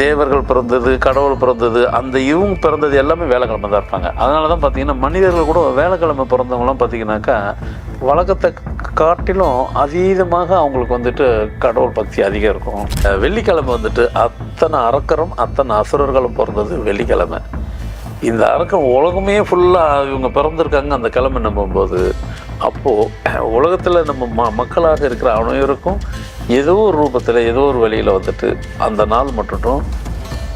தேவர்கள் பிறந்தது கடவுள் பிறந்தது அந்த இவங்க பிறந்தது எல்லாமே வேலைக்கிழமை தான் இருப்பாங்க. அதனால தான் பார்த்தீங்கன்னா மனிதர்கள் கூட வேலைக்கிழமை பிறந்தவங்களாம் பார்த்தீங்கன்னாக்கா வழக்கத்தை காட்டிலும் அதீதமாக அவங்களுக்கு வந்துட்டு கடவுள் பக்தி அதிகம் இருக்கும். வெள்ளிக்கிழமை வந்துட்டு அத்தனை அரக்கரும் அத்தனை அசுரர்களும் பிறந்தது வெள்ளிக்கிழமை. இந்த அரக்கம் உலகமே ஃபுல்லாக இவங்க பிறந்திருக்காங்க அந்த கிழமை நம்பும்போது. அப்போது உலகத்தில் நம்ம ம மக்களாக இருக்கிற அனைவருக்கும் ஏதோ ஒரு ரூபத்தில் ஏதோ ஒரு வழியில் வந்துட்டு அந்த நாள் மட்டும்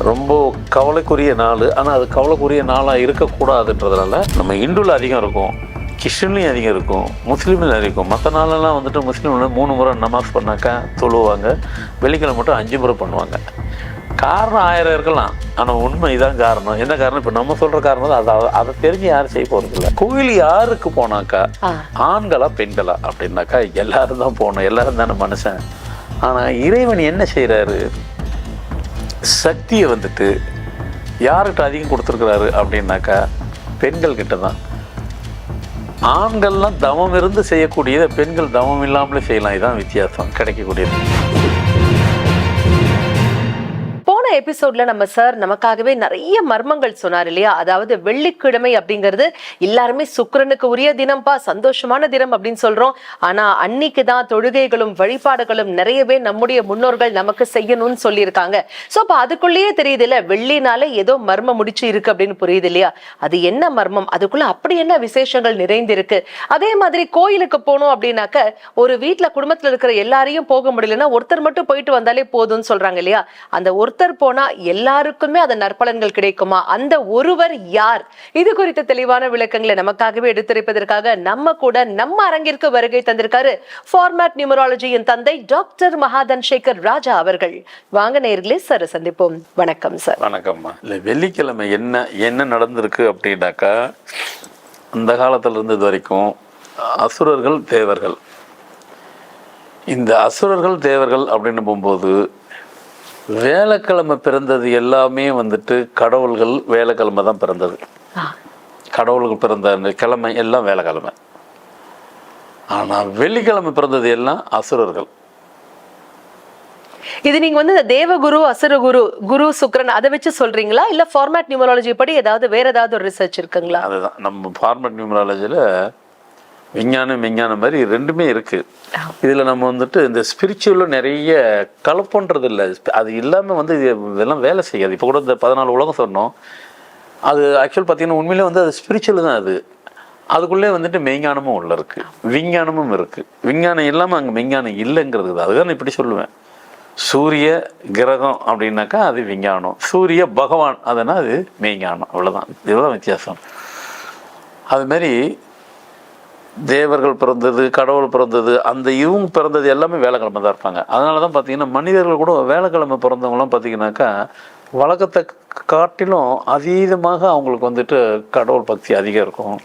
ரொம்ப கவலைக்குரிய நாள். ஆனால் அது கவலைக்குரிய நாளாக இருக்கக்கூடாதுன்றதுனால நம்ம இந்துல அதிகம் இருக்கும் கிறிஸ்டின்லையும் அதிகம் இருக்கும் முஸ்லீம்லையும் அதிகம் இருக்கும். மற்ற நாளெல்லாம் வந்துட்டு முஸ்லீம்ல மூணு முறை நமாஸ் பண்ணாக்கா தொழுவாங்க வெள்ளிக்கிழமை மட்டும் அஞ்சு முறை பண்ணுவாங்க. காரணம் ஆயிரம் இருக்கலாம். ஆனால் உண்மை இதான் காரணம். என்ன காரணம்? இப்போ நம்ம சொல்கிற காரணம் அதை அதை தெரிஞ்சு யாரும் செய்ய போகிறதில்ல கோயில் யாருக்கு போனாக்கா. ஆண்களா பெண்களா? அப்படின்னாக்கா எல்லாரும் தான் போகணும். எல்லாரும் தானே மனுஷன். ஆனால் இறைவன் என்ன செய்கிறாரு சக்தியை வந்துட்டு யார்கிட்ட அதிகம் கொடுத்துருக்குறாரு அப்படின்னாக்கா பெண்கள் கிட்ட தான். ஆண்கள்லாம் தவம் இருந்து செய்யக்கூடியதை பெண்கள் தவம் இல்லாமலே செய்யலாம். இதான் வித்தியாசம். கிடைக்கக்கூடியது. எபிசோட்ல நம்ம சார் நமக்காகவே நிறைய மர்மங்கள் சொன்னார் இல்லையா? அதாவது வெள்ளிக்கிழமை அப்படிங்கிறது எல்லாருமே சுக்கரனுக்கு உரிய தினம்ப்பா சந்தோஷமான தினம் அப்படின்னு சொல்றோம். ஆனா அன்னைக்கு தான் தொழுகைகளும் வழிபாடுகளும் நிறையவே நம்முடைய முன்னோர்கள் நமக்கு செய்யணும்னு சொல்லியிருக்காங்க. ஸோ அப்ப அதுக்குள்ளேயே தெரியுது இல்ல வெள்ளினால ஏதோ மர்மம் முடிச்சு இருக்கு அப்படின்னு புரியுது இல்லையா? அது என்ன மர்மம்? அதுக்குள்ள அப்படி என்ன விசேஷங்கள் நிறைந்திருக்கு? அதே மாதிரி கோயிலுக்கு போனோம் அப்படின்னாக்க ஒரு வீட்டுல குடும்பத்துல இருக்கிற எல்லாரையும் போக முடியலன்னா ஒருத்தர் மட்டும் போயிட்டு வந்தாலே போதும்னு சொல்றாங்க இல்லையா? அந்த ஒருத்தர் போனா எல்லாருக்குமே அதன் நற்பலன்கள் கிடைக்குமா? அந்த ஒருவர் யார்? இது குறித்த தெளிவான விளக்கங்களை நமக்காகவே எடுத்துரைப்பதற்காக நம்ம கூட நம்ம அரங்கிற்கு வருகை தந்திருக்காரு ஃபார்மேட் நியூமராலஜியின் தந்தை டாக்டர் மகாதன் சேகர் ராஜா அவர்கள். வாங்க நேர்களே சார் சந்திப்போம். வணக்கம் சார் வணக்கம்மா. இல்லை வெள்ளிக்கிழமை என்ன என்ன நடந்திருக்கு அப்படின்னாக்கா அந்த காலத்துல இருந்து இது வரைக்கும் அசுரர்கள் தேவர்கள். இந்த அசுரர்கள் தேவர்கள் அப்படின்னு போகும்போது வேலைக்கிழமை பிறந்தது எல்லாமே வந்துட்டு கடவுள்கள் வேலைக்கிழமை தான் பிறந்தது. ஆ, கடவுளுக்கு பிறந்த கிழமை எல்லாம் வேலைக்கிழமை. ஆனால் வெள்ளிக்கிழமை பிறந்தது எல்லாம் அசுரர்கள். இது நீங்க வந்து தேவகுரு அசுரகுரு குரு சுக்கிரன் அதை வச்சு சொல்றீங்களா? இல்ல ஃபார்மேட் நியூமராலஜி படி ஏதாவது வேற ஏதாவது ஒரு ரிசர்ச் இருக்குங்களா? அதுதான். நம்ம ஃபார்மட் நியூமராலஜியில் விஞ்ஞானம் விஞ்ஞானம் மாதிரி ரெண்டுமே இருக்கு. இதில் நம்ம வந்துட்டு இந்த ஸ்பிரிச்சுவலில் நிறைய கலப்புன்றது இல்லை அது இல்லாமல் வந்து இது இதெல்லாம் வேலை செய்யாது. இப்போ கூட இந்த பதினாலு உலகம் சொன்னோம். அது ஆக்சுவல் பார்த்தீங்கன்னா உண்மையிலே வந்து அது ஸ்பிரிச்சுவல் தான் அது. அதுக்குள்ளே வந்துட்டு மெய்ஞானமும் உள்ள இருக்கு. விஞ்ஞானமும் இருக்கு. விஞ்ஞானம் இல்லாமல் அங்கே மெய்ஞானம் இல்லைங்கிறது தான். அதுதான் நான் இப்படி சொல்லுவேன். சூரிய கிரகம் அப்படின்னாக்கா அது விஞ்ஞானம். சூரிய பகவான் அதுனா அது மெய்ஞானம். அவ்வளோதான் இதுதான் வித்தியாசம். அது மாதிரி தேவர்கள் பிறந்தது கடவுள் பிறந்தது அந்த இவங்க பிறந்தது எல்லாமே வேலைக்கிழமை தான் இருப்பாங்க. அதனால தான் பார்த்தீங்கன்னா மனிதர்கள் கூட வேலைக்கிழமை பிறந்தவங்களாம் பார்த்தீங்கன்னாக்கா வழக்கத்தை காட்டிலும் அதீதமாக அவங்களுக்கு வந்துட்டு கடவுள் பக்தி அதிகம் இருக்கும்.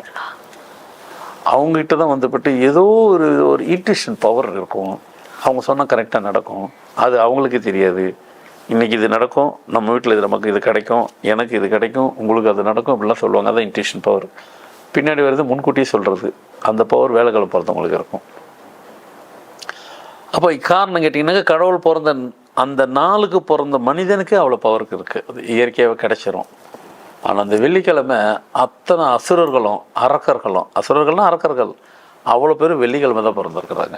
அவங்ககிட்ட தான் வந்துப்பட்டு ஏதோ ஒரு ஒரு இன்ட்யூஷன் பவர் இருக்கும். அவங்க சொன்னால் கரெக்டாக நடக்கும். அது அவங்களுக்கு தெரியாது. இன்னைக்கு இது நடக்கும் நம்ம வீட்டில் இது நமக்கு இது கிடைக்கும் எனக்கு இது கிடைக்கும் உங்களுக்கு அது நடக்கும் அப்படிலாம் சொல்லுவாங்க. அதான் இன்ட்யூஷன் பவர் பின்னாடி வருது முன்கூட்டியே சொல்கிறது அந்த பவர் வேலைகளை பொறுத்தவங்களுக்கு இருக்கும். அப்போ காரணம் கேட்டிங்கன்னாக்கா கடவுள் பிறந்த அந்த நாளுக்கு பிறந்த மனிதனுக்கு அவ்வளோ பவருக்கு இருக்குது அது இயற்கையாகவே கிடைச்சிரும். ஆனால் அந்த வெள்ளிக்கிழமை அத்தனை அசுரர்களும் அரக்கர்களும் அசுரர்கள்னா அரக்கர்கள் அவ்வளோ பேர் வெள்ளிக்கிழமை தான் பிறந்திருக்கிறாங்க.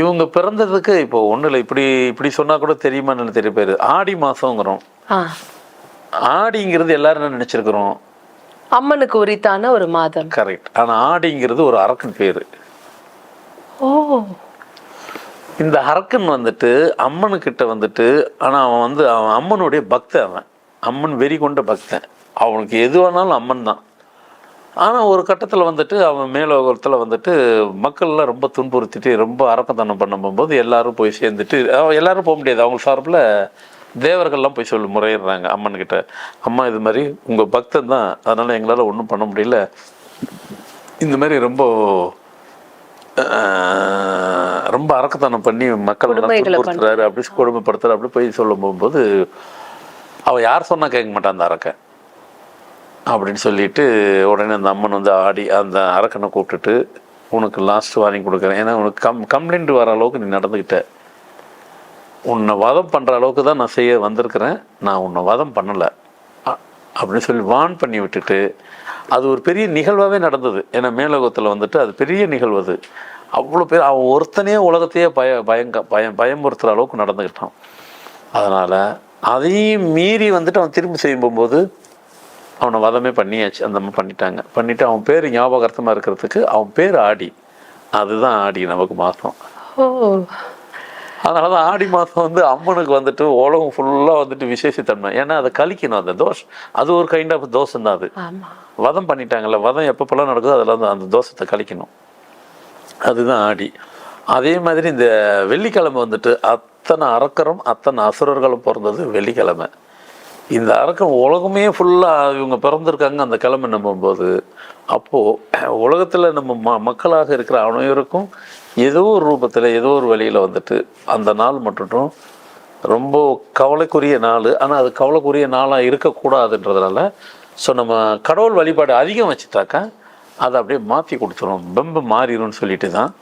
இவங்க பிறந்ததுக்கு இப்போ ஒன்றும் இல்லை. இப்படி இப்படி சொன்னால் கூட தெரியுமான்னு தெரிய பேர் ஆடி மாதங்கிறோம் ஆடிங்கிறது எல்லாரும் என்ன நினச்சிருக்கிறோம்? அம்மனுக்கு உரித்தான ஒரு மாதம். கரெக்ட் ஆனால் ஆடிங்கிறது ஒரு அரக்கன் பேர். ஓ. இந்த அரக்கன் வந்துட்டு அம்மனுக்கிட்ட வந்துட்டு ஆனால் அவன் வந்து அவன் அம்மனுடைய பக்தன் அவன். அம்மன் வெறி கொண்ட பக்தன். அவனுக்கு எது வேணாலும் அம்மன் தான். ஆனால் ஒரு கட்டத்தில் வந்துட்டு அவன் மேலோகத்தில் வந்துட்டு மக்கள்லாம் ரொம்ப துன்புறுத்திட்டு ரொம்ப அரக்கத்தனம் பண்ணும்போது எல்லாரும் போய் சேர்ந்துட்டு எல்லாரும் போக முடியாது. அவங்க சார்பில் தேவர்கள்லாம் போய் சொல்லி முறையிடுறாங்க அம்மன்கிட்ட. அம்மா இது மாதிரி உங்கள் பக்தன் தான் அதனால் எங்களால் ஒன்றும் பண்ண முடியல. இந்த மாதிரி ரொம்ப ரொம்ப அரக்கத்தனம் பண்ணி மக்கள் துன்புறுத்துறாரு. அப்படி கொடுமைப்படுத்துறாரு அப்படி போய் சொல்லும் போகும்போது அவ யார் சொன்னா கேட்க மாட்டான் அந்த அரக்கன் அப்படின்னு சொல்லிட்டு உடனே அந்த அம்மன் வந்து ஆடி அந்த அரக்கனை கூப்பிட்டுட்டு உனக்கு லாஸ்ட் வார்னிங் கொடுக்குறேன். ஏன்னா உனக்கு கம் கம்ப்ளைண்ட் வர அளவுக்கு நீ நடந்துக்கிட்ட உன்னை வதம் பண்ணுற அளவுக்கு தான் நான் செய்ய வந்திருக்கிறேன். நான் உன்னை வதம் பண்ணலை. அப்படின்னு சொல்லி வான் பண்ணி விட்டுட்டு அது ஒரு பெரிய நிகழ்வாகவே நடந்தது. ஏன்னா மேலோகத்தில் வந்துட்டு அது பெரிய நிகழ்வு அது. அவ்வளோ பேர் அவன் ஒருத்தனே உலகத்தையே பய பயங்க பயம் பயமுறுத்துகிற அளவுக்கு நடந்துக்கிட்டான் அதனால் அதையும் மீறி வந்துட்டு அவன் திரும்பி செய்யும்போது அவனை வதமே பண்ணியாச்சு. அந்த மாதிரி பண்ணிட்டாங்க. பண்ணிவிட்டு அவன் பேர் ஞாபகார்த்தமாக இருக்கிறதுக்கு அவன் பேர் ஆடி. அதுதான் ஆடி நமக்கு மாதம் ஓ. அதனால தான் ஆடி மாதம் வந்து அம்மனுக்கு வந்துட்டு உலகம் ஃபுல்லாக வந்துட்டு விசேஷத்தன்மை. ஏன்னா அதை கழிக்கணும் அந்த தோஷம் அது ஒரு கைண்ட் ஆஃப் தோஷம் தான் அது வதம் பண்ணிட்டாங்கல்ல வதம் எப்பப்பெல்லாம் நடக்குதோ அதில் வந்து அந்த தோஷத்தை கழிக்கணும். அதுதான் ஆடி. அதே மாதிரி இந்த வெள்ளிக்கிழமை வந்துட்டு அத்தனை அரக்கரும் அத்தனை அசுரர்களும் பிறந்தது வெள்ளிக்கிழமை. இந்த அரக்கம் உலகமே ஃபுல்லாக இவங்க பிறந்திருக்காங்க அந்த கிழமை நம்பும்போது. அப்போது உலகத்தில் நம்ம ம மக்களாக இருக்கிற அனைவருக்கும் ஏதோ ஒரு ரூபத்தில் ஏதோ ஒரு வழியில் வந்துட்டு அந்த நாள் மட்டும் ரொம்ப கவலைக்குரிய நாள். ஆனால் அது கவலைக்குரிய நாளாக இருக்கக்கூடாதுன்றதுனால ஸோ நம்ம கடவுள் வழிபாடு அதிகம் வச்சுட்டாக்கா அதை அப்படியே மாற்றி கொடுத்துரும். பெம்பு மாறிடும்னு சொல்லிட்டு தான்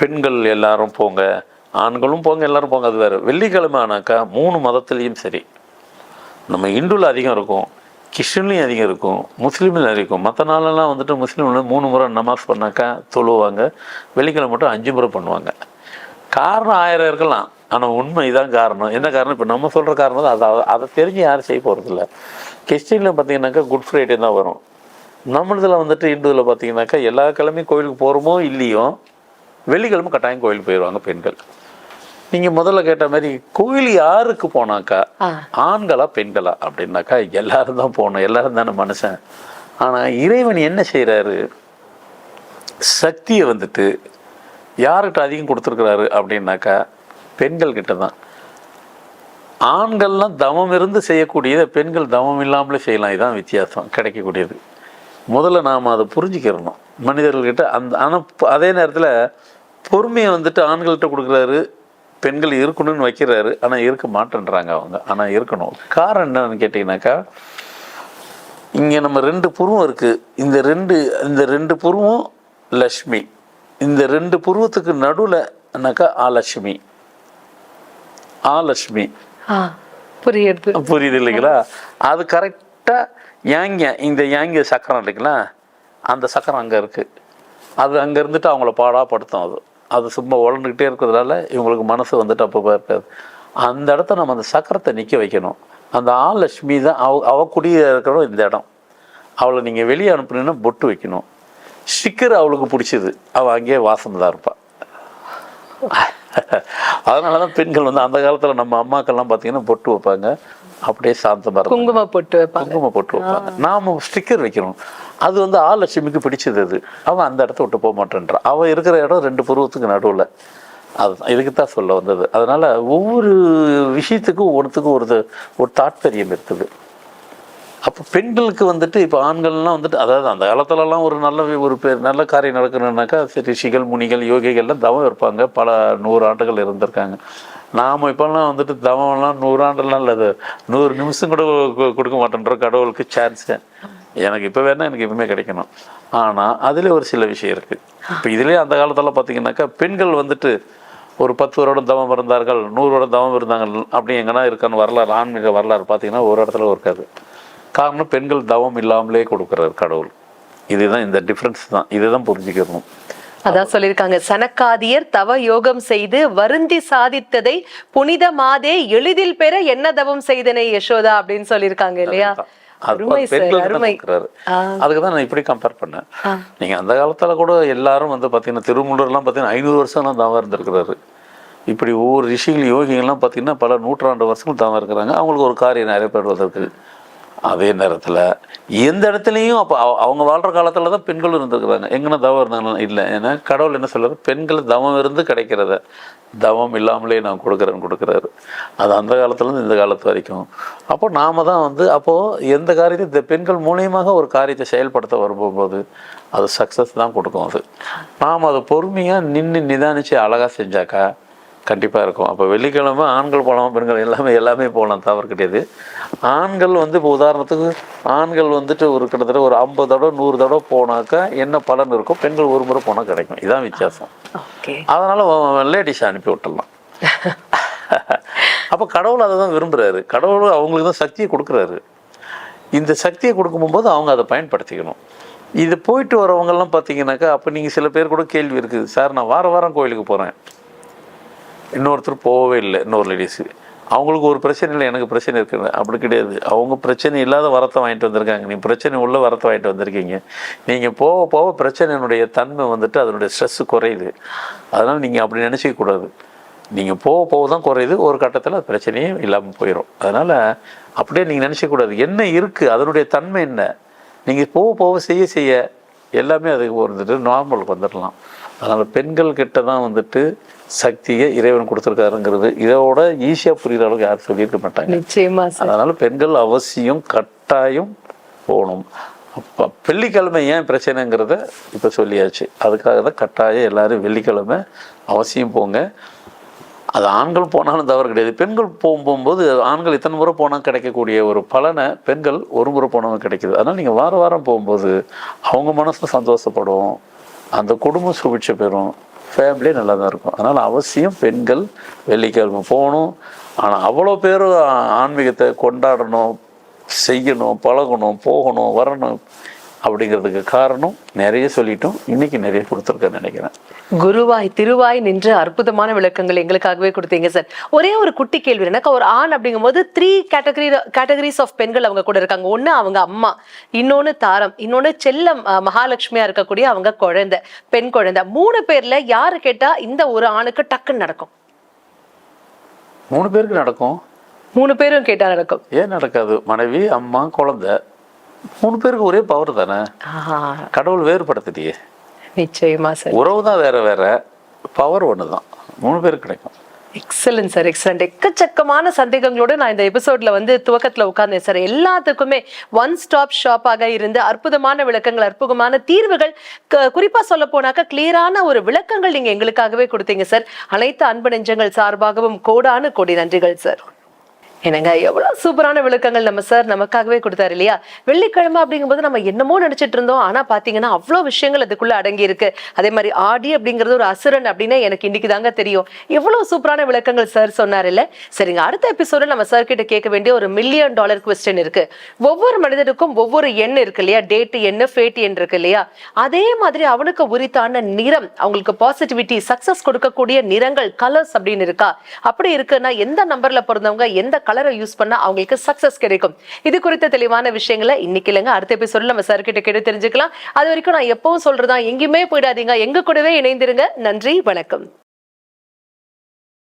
பெண்கள் எல்லாரும் போங்க ஆண்களும் போங்க எல்லாரும் போங்க. அது வேறு. வெள்ளிக்கிழமை ஆனாக்கா மூணு மதத்துலேயும் சரி. நம்ம இந்துல அதிகம் இருக்கும். கிறிஸ்டின்லேயும் அதிகம் இருக்கும் முஸ்லீம்லையும் அதிகம் இருக்கும். மற்ற நாளெல்லாம் வந்துட்டு முஸ்லீம்ல மூணு முறை நமாஸ் பண்ணாக்கா தொழுவாங்க வெள்ளிக்கிழமை மட்டும் அஞ்சு முறை பண்ணுவாங்க. காரணம் ஆயிரம் இருக்கலாம். ஆனால் உண்மை இதான் காரணம். என்ன காரணம்? இப்போ நம்ம சொல்கிற காரணம் தான். அதை அதை தெரிஞ்சு யாரும் செய்ய போகிறதில்ல கிறிஸ்டினில் பார்த்தீங்கன்னாக்கா குட் ஃப்ரைடே தான் வரும். நம்மளதில் வந்துட்டு இந்துவில் பார்த்தீங்கன்னாக்கா எல்லா கிழமையும் கோயிலுக்கு போகிறோமோ இல்லையோ வெள்ளிக்கிழமை கட்டாயம் கோயிலுக்கு போயிடுவாங்க பெண்கள். நீங்கள் முதல்ல கேட்ட மாதிரி கோயில் யாருக்கு போனாக்கா ஆண்களா பெண்களா அப்படின்னாக்கா எல்லாரும் தான் போகணும். எல்லாரும் தானே மனுஷன். ஆனால் இறைவன் என்ன செய்கிறாரு சக்தியை வந்துட்டு யார்கிட்ட அதிகம் கொடுத்துருக்குறாரு அப்படின்னாக்கா பெண்கள் கிட்ட தான். ஆண்கள்லாம் தவம் இருந்து செய்யக்கூடியதை பெண்கள் தவம் இல்லாமலே செய்யலாம். இதுதான் வித்தியாசம். கிடைக்கக்கூடியது. முதல்ல நாம் அதை புரிஞ்சுக்கிறணும். மனிதர்கள்கிட்ட அந்த ஆனால் அதே நேரத்தில் பொறுமையை வந்துட்டு ஆண்கள்கிட்ட கொடுக்குறாரு பெண்கள் இருக்கணும்னு வைக்கிறாரு ஆனால் இருக்க மாட்டேன்றாங்க அவங்க. ஆனால் இருக்கணும். காரணம் என்னன்னு கேட்டிங்கனாக்கா இங்கே நம்ம ரெண்டு புருவம் இருக்குது இந்த ரெண்டு இந்த ரெண்டு புருவம் லக்ஷ்மி இந்த ரெண்டு புருவத்துக்கு நடுவில்னாக்கா ஆலட்சுமி ஆலட்சுமி புரியுது. புரியுது இல்லைங்களா? அது கரெக்டாக யாங்க இந்த யாங்க சக்கரம் இல்லைங்களா அந்த சக்கரம் அங்கே இருக்குது அது அங்கே இருந்துட்டு அவங்கள பாடாப்படுத்தும் அது. அது சும்மா உழந்துக்கிட்டே இருக்கிறதுனால இவங்களுக்கு மனசு வந்துட்டு அப்போ இருக்காது. அந்த இடத்த நம்ம அந்த சக்கரத்தை நிற்க வைக்கணும். அந்த ஆலட்சுமி தான் அவ அவ குடிய இருக்கிறோம் இந்த இடம். அவளை நீங்கள் வெளியே அனுப்புனீங்கன்னா பொட்டு வைக்கணும். ஸ்டிக்கர் அவளுக்கு பிடிச்சது. அவள் அங்கேயே வாசம் தான் இருப்பாள் அதனால தான் பெண்கள் வந்து அந்த காலத்தில் நம்ம அம்மாக்கள்லாம் பார்த்தீங்கன்னா பொட்டு வைப்பாங்க. அப்படியே சாந்தமாக இருக்கும் குங்கும பொட்டு வைப்பாங்க. குங்குமம் போட்டு வைப்பாங்க. நாம ஸ்டிக்கர் வைக்கிறோம் அது வந்து ஆலட்சுமிக்கு பிடிச்சது அது. அவன் அந்த இடத்த விட்டு போக மாட்டேன்றான். அவன் இருக்கிற இடம் ரெண்டு புருவத்துக்கு நடுவில். அது இதுக்கு தான் சொல்ல வந்தது. அதனால் ஒவ்வொரு விஷயத்துக்கும் ஒருத்துக்கும் ஒரு இது- ஒரு தாற்பயம் இருக்குது. அப்போ பெண்களுக்கு வந்துட்டு இப்போ ஆண்கள்லாம் வந்துட்டு அதாவது அந்த காலத்துலலாம் ஒரு நல்ல ஒரு பெ நல்ல காரியம் நடக்கணுன்னாக்கா ரிஷிகள் முனிகள் யோகிகள்லாம் தவம் இருப்பாங்க. பல நூறு ஆண்டுகள் இருந்திருக்காங்க. நாம் இப்போல்லாம் வந்துட்டு தவம்லாம் நூறாண்டுலாம் இல்லை அது நூறு நிமிஷம் கூட கொடுக்க மாட்டேன்றோம். கடவுளுக்கு சான்ஸு எனக்கு இப்போ வேணா எனக்கு எப்பவுமே கிடைக்கணும். ஆனால் அதில் ஒரு சில விஷயம் இருக்குது இப்போ இதுலேயே அந்த காலத்தில் பார்த்தீங்கன்னாக்கா பெண்கள் வந்துட்டு ஒரு பத்து வருடம் தவம் இருந்தார்கள் நூறு வருடம் தவம் இருந்தாங்க அப்படி எங்கன்னா இருக்கான்னு வரலாறு ஆன்மீக வரலாறு பார்த்தீங்கன்னா ஒரு இடத்துல இருக்காது. காரணம் பெண்கள் தவம் இல்லாமலே கொடுக்குறாரு கடவுள். இதுதான் இந்த டிஃப்ரென்ஸ் தான். இதுதான் புரிஞ்சுக்கணும். அதான் சொல்லியிருக்காங்க. சனக்காதியர் தவ யோகம் செய்து வருந்தி சாதித்ததை புனித மாதே எளிதில் பெற என்ன தவம் செய்தனை யசோதா அப்படின்னு சொல்லியிருக்காங்க இல்லையா? தான். அதுக்கு தான் நான் இப்படி கம்பேர் பண்ணேன். நீங்க அந்த காலத்துல கூட எல்லாரும் வந்து பார்த்தீங்கன்னா திருமூலர்லாம் பார்த்தீங்கன்னா ஐநூறு வருஷம்லாம் தவம் இருந்திருக்கிறாரு. இப்படி ஒவ்வொரு ரிஷிகள் யோகிகள்லாம் பார்த்தீங்கன்னா பல நூற்றாண்டு வருஷங்கள் தவம் இருக்கிறாங்க. அவங்களுக்கு ஒரு காரியம் நிறைவேறுவதற்கு அதே நேரத்தில் எந்த இடத்துலையும் அப்போ அவங்க வாழ்கிற காலத்தில் தான் பெண்களும் இருந்திருக்கிறாங்க. எங்கன்னா தவம் இருந்தாலும் இல்லை. ஏன்னா கடவுள் என்ன சொல்கிறார் பெண்கள் தவம் இருந்து கிடைக்கிறத. தவம் இல்லாமலே நான் கொடுக்குறேன்னு கொடுக்குறாரு. அது அந்த காலத்துலேருந்து இந்த காலத்து வரைக்கும். அப்போ நாம தான் வந்து அப்போது எந்த காரியத்தையும் இந்த பெண்கள் மூலியமாக ஒரு காரியத்தை செயல்படுத்த வரும்போது அது சக்ஸஸ் தான் கொடுக்கும் அது. நாம் அதை பொறுமையாக நின்று நிதானித்து அழகாக செஞ்சாக்கா கண்டிப்பாக இருக்கும். அப்போ வெள்ளிக்கிழமை ஆண்கள் போகலாம் பெண்கள் எல்லாமே எல்லாமே போகலாம். தவறு கிடையாது. ஆண்கள் வந்து இப்போ உதாரணத்துக்கு ஆண்கள் வந்துட்டு ஒரு கிட்டத்தட்ட ஒரு ஐம்பது தடவை நூறு தடவை போனாக்கா என்ன பலன் இருக்கும் பெண்கள் ஒரு முறை போனால் கிடைக்கும். இதான் வித்தியாசம். அதனால் லேடிஸ் அனுப்பி விட்டுடலாம். அப்போ கடவுள் அதை தான் விரும்புகிறாரு கடவுள் அவங்களுக்கு தான் சக்தியை கொடுக்குறாரு. இந்த சக்தியை கொடுக்கும்போது அவங்க அதை பயன்படுத்திக்கணும். இது போயிட்டு வரவங்கெல்லாம் பார்த்தீங்கன்னாக்கா அப்போ நீங்கள் சில பேர் கூட கேள்வி இருக்குது. சார் நான் வார வாரம் கோயிலுக்கு போகிறேன் இன்னொருத்தர் போகவே இல்லை. இன்னொரு லேடிஸு அவங்களுக்கு ஒரு பிரச்சனை இல்லை எனக்கு பிரச்சனை இருக்குது அப்படி கிடையாது. அவங்க பிரச்சனை இல்லாத வரத்தை வாங்கிட்டு வந்திருக்காங்க. நீ பிரச்சனை உள்ள வரத்தை வாங்கிட்டு வந்திருக்கீங்க. நீங்கள் போக போக பிரச்சனையினுடைய தன்மை வந்துட்டு அதனுடைய ஸ்ட்ரெஸ்ஸு குறையுது. அதனால் நீங்கள் அப்படி நினச்சிக்கக்கூடாது நீங்கள் போக போக தான் குறையுது. ஒரு கட்டத்தில் அது பிரச்சனையே இல்லாமல் போயிடும் அதனால் அப்படியே நீங்கள் நினச்சிக்கூடாது என்ன இருக்குது அதனுடைய தன்மை என்ன? நீங்கள் போக போக செய்ய செய்ய எல்லாமே அதுக்கு வந்துட்டு நார்மலுக்கு வந்துடலாம் அதனால் பெண்கள் கிட்ட தான் வந்துட்டு சக்தியை இறைவன் கொடுத்துருக்காருங்கிறது. இதோட ஈஸியாக புரிகிற அளவுக்கு யாரும் சொல்லியிருக்க மாட்டாங்க. நிச்சயமா அதனால் பெண்கள் அவசியம் கட்டாயம் போகணும். அப்போ வெள்ளிக்கிழமை ஏன் பிரச்சனைங்கிறத இப்போ சொல்லியாச்சு. அதுக்காக தான் கட்டாயம் எல்லாரும் வெள்ளிக்கிழமை அவசியம் போங்க. அது ஆண்கள் போனாலும் தவறு கிடையாது. பெண்கள் போகும் போகும்போது ஆண்கள் இத்தனை முறை போனால் கிடைக்கக்கூடிய ஒரு பலனை பெண்கள் ஒரு முறை போனவங்க கிடைக்குது. அதனால் நீங்கள் வார வாரம் போகும்போது அவங்க மனசும் சந்தோஷப்படும். அந்த குடும்பம் சுபிட்சை பெறும். ஃபேமிலியே நல்லா தான் இருக்கும். அதனால் அவசியம் பெண்கள் வெள்ளிக்கிழமை போகணும். ஆனால் அவ்வளோ பேர் ஆன்மீகத்தை கொண்டாடணும் செய்யணும் பழகணும் போகணும் வரணும். அப்படிங்கிறதுக்கு காரணம் நிறைய சொல்லிட்டோம். இன்னைக்கு நிறைய கொடுத்துருக்கேன்னு நினைக்கிறேன். குருவாய் திருவாய் நின்று அற்புதமான விளக்கங்கள் எங்களுக்காகவே கொடுத்தீங்க சார் ஒரே ஒரு குட்டி கேள்வி எனக்கு ஒரு ஆண் அப்படிங்கும்போது த்ரீ கேட்டகரி கேட்டகரிஸ் ஆஃப் பெண்கள் அவங்க கூட இருக்காங்க. ஒண்ணு அவங்க அம்மா இன்னொன்னு தாரம் இன்னொன்னு செல்லம் மகாலட்சுமியா இருக்கக்கூடிய அவங்க குழந்தை பெண் குழந்தை. மூணு பேர்ல யாரு கேட்டா இந்த ஒரு ஆணுக்கு டக்குன்னு நடக்கும். மூணு பேருக்கு நடக்கும். மூணு பேரும் கேட்டா நடக்கும். ஏன் நடக்காது? மனைவி அம்மா குழந்தை. மூணு பேருக்கு ஒரே பவர் தானே? கடவுள் வேறுபடுத்தலையே நிச்சயமா சார் உறவு தான் வேற வேற. பவர் ஒன்று தான் மூணு பேருக்கு கிடைக்கும். எக்ஸலன்ட் சார் எக்ஸலன்ட் எக்கச்சக்கமான சந்தேகங்களோட நான் இந்த எபிசோட்ல வந்து துவக்கத்துல உட்கார்ந்தேன் சார் எல்லாத்துக்குமே ஒன் ஸ்டாப் ஷாப்பாக இருந்து அற்புதமான விளக்கங்கள் அற்புதமான தீர்வுகள் க- குறிப்பா சொல்ல போனாக்க கிளியரான ஒரு விளக்கங்கள் நீங்க எங்களுக்காகவே கொடுத்தீங்க சார் அனைத்து அன்பு நெஞ்சங்கள் சார்பாகவும் கோடானு கோடி நன்றிகள் சார் என்னங்க எவ்வளோ சூப்பரான விளக்கங்கள் நம்ம சார் நமக்காகவே கொடுத்தாரு இல்லையா? வெள்ளிக்கிழமை அப்படிங்கும்போது நம்ம என்னமோ நினச்சிட்டு இருந்தோம். ஆனால் பார்த்தீங்கன்னா அவ்வளோ விஷயங்கள் அதுக்குள்ளே அடங்கி இருக்கு அதே மாதிரி ஆடி அப்படிங்கிறது ஒரு அசுரன் அப்படின்னா எனக்கு இன்னைக்கு தாங்க தெரியும். எவ்வளோ சூப்பரான விளக்கங்கள் சார் சொன்னார் இல்லை சரிங்க அடுத்த எபிசோட நம்ம சார் கிட்ட கேட்க வேண்டிய ஒரு மில்லியன் டாலர் கொஸ்டின் இருக்கு. ஒவ்வொரு மனிதனுக்கும் ஒவ்வொரு எண் இருக்கு இல்லையா? டேட் என்ன ஃபேட்டு எண் இருக்கு இல்லையா? அதே மாதிரி அவனுக்கு உரித்தான நிறம் அவங்களுக்கு பாசிட்டிவிட்டி சக்சஸ் கொடுக்கக்கூடிய நிறங்கள் கலர்ஸ் அப்படின்னு இருக்கா? அப்படி இருக்குன்னா எந்த நம்பர்ல பிறந்தவங்க எந்த கலரை யூஸ் பண்ணா அவங்களுக்கு சக்ஸஸ் கிடைக்கும். இது குறித்த தெளிவான விஷயங்களை இன்னைக்கு இல்லைங்க. அடுத்த எபிசோட்ல நம்ம சார்கிட்ட கேட்டு தெரிஞ்சுக்கலாம். அது வரைக்கும் நான் எப்பவும் சொல்றதா எங்கேயுமே போயிடாதீங்க. எங்க கூடவே இணைந்திருங்க. நன்றி வணக்கம்.